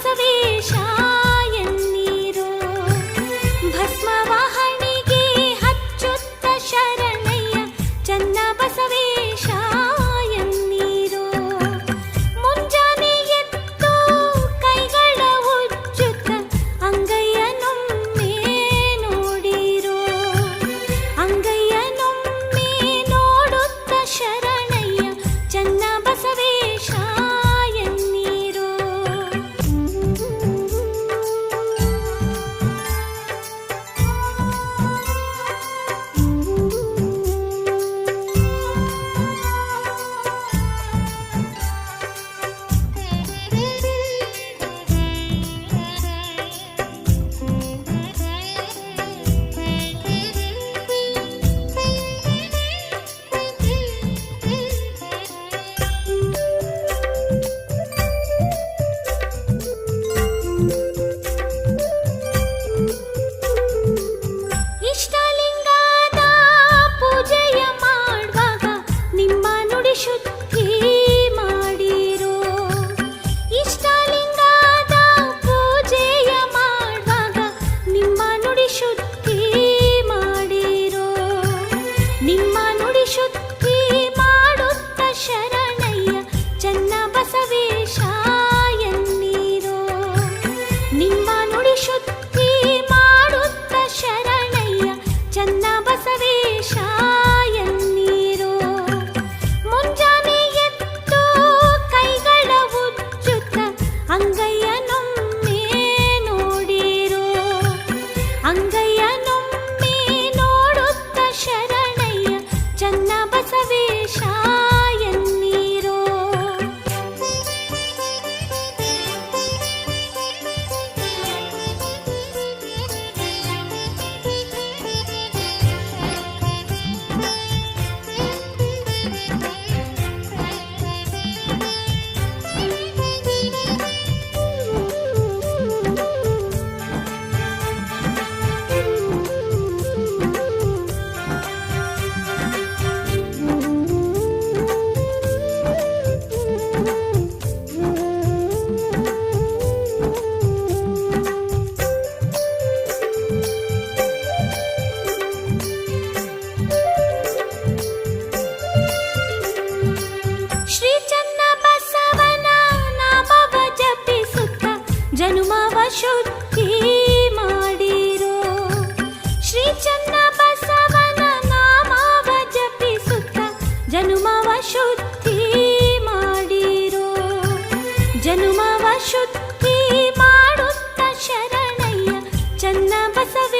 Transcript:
ಬಸವೇಶ ಶ್ರೀ ಚನ್ನ ಬಸವನ ನಾಮವ ಜಪಿಸುತ್ತ ಜನುಮವ ಶುದ್ಧಿ ಮಾಡಿರೋ ಶ್ರೀ ಚನ್ನ ಬಸವನ ನಾಮವ ಜಪಿಸುತ್ತ ಜನುಮವ ಶುದ್ಧಿ ಮಾಡಿರೋ ಜನುಮವ ಶುದ್ಧಿ ಮಾಡುತ್ತ ಶರಣಯ್ಯ ಚನ್ನ ಬಸವೇ